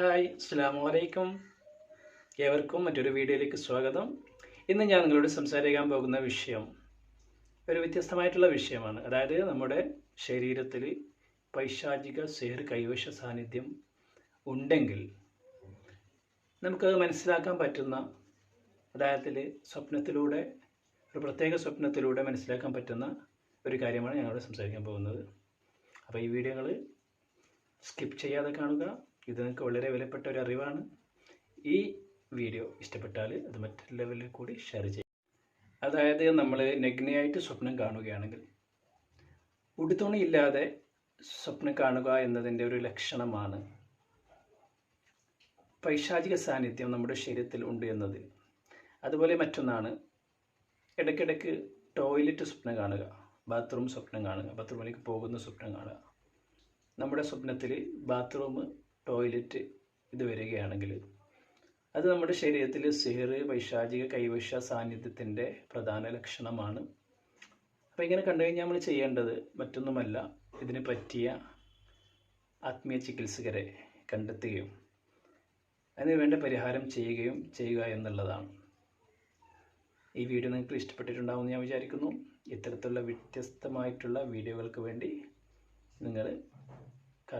Hi അസ്സാം വലൈക്കും ഏവർക്കും മറ്റൊരു വീഡിയോയിലേക്ക് സ്വാഗതം. ഇന്ന് ഞാൻ നിങ്ങളോട് സംസാരിക്കാൻ പോകുന്ന വിഷയം ഒരു വ്യത്യസ്തമായിട്ടുള്ള വിഷയമാണ്. അതായത് നമ്മുടെ ശരീരത്തിൽ പൈശാചിക സെഹർ കൈവശ സാന്നിധ്യം ഉണ്ടെങ്കിൽ നമുക്കത് മനസ്സിലാക്കാൻ പറ്റുന്ന അതായത് സ്വപ്നത്തിലൂടെ ഒരു പ്രത്യേക സ്വപ്നത്തിലൂടെ മനസ്സിലാക്കാൻ പറ്റുന്ന ഒരു കാര്യമാണ് ഞങ്ങളോട് സംസാരിക്കാൻ പോകുന്നത്. അപ്പോൾ ഈ വീഡിയോകൾ സ്കിപ്പ് ചെയ്യാതെ കാണുക. ഇത് നിങ്ങൾക്ക് വളരെ വിലപ്പെട്ട ഒരു അറിവാണ്. ഈ വീഡിയോ ഇഷ്ടപ്പെട്ടാൽ അത് മറ്റുള്ളവരിൽ കൂടി ഷെയർ ചെയ്യും. അതായത് നമ്മൾ നഗ്നയായിട്ട് സ്വപ്നം കാണുകയാണെങ്കിൽ ഉടുതുണിയില്ലാതെ സ്വപ്നം കാണുക എന്നതിന്റെ ഒരു ലക്ഷണമാണ് പൈശാചിക സാന്നിധ്യം നമ്മുടെ ശരീരത്തിൽ ഉണ്ട് എന്നത് അതുപോലെ മറ്റൊന്നാണ് ഇടയ്ക്കിടയ്ക്ക് ടോയ്ലറ്റ് സ്വപ്നം കാണുക ബാത്റൂം സ്വപ്നം കാണുക ബാത്റൂമിലേക്ക് പോകുന്ന സ്വപ്നം കാണുക. നമ്മുടെ സ്വപ്നത്തിൽ ബാത്റൂം ടോയ്ലറ്റ് ഇത് വരികയാണെങ്കിൽ അത് നമ്മുടെ ശരീരത്തിൽ സിഹർ പൈശാചിക കൈവശ സാന്നിധ്യത്തിന്റെ പ്രധാന ലക്ഷണമാണ്. അപ്പോൾ ഇങ്ങനെ കണ്ടു കഴിഞ്ഞാൽ നമ്മൾ ചെയ്യേണ്ടത് മറ്റൊന്നുമല്ല ഇതിന് പറ്റിയ ആത്മീയ ചികിത്സകരെ കണ്ടെത്തുകയും അതിന് വേണ്ട പരിഹാരം ചെയ്യുകയും ചെയ്യുക എന്നുള്ളതാണ്. ഈ വീഡിയോ നിങ്ങൾക്ക് ഇഷ്ടപ്പെട്ടിട്ടുണ്ടാവുമെന്ന് ഞാൻ വിചാരിക്കുന്നു. ഇത്തരത്തിലുള്ള വ്യത്യസ്തമായിട്ടുള്ള വീഡിയോകൾക്ക് വേണ്ടി നിങ്ങൾ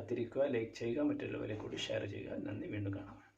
കാത്തിരിക്കുക ലൈക്ക് ചെയ്യുക മറ്റുള്ളവരെ കൂടി ഷെയർ ചെയ്യുക. നന്ദി വീണ്ടും കാണാം.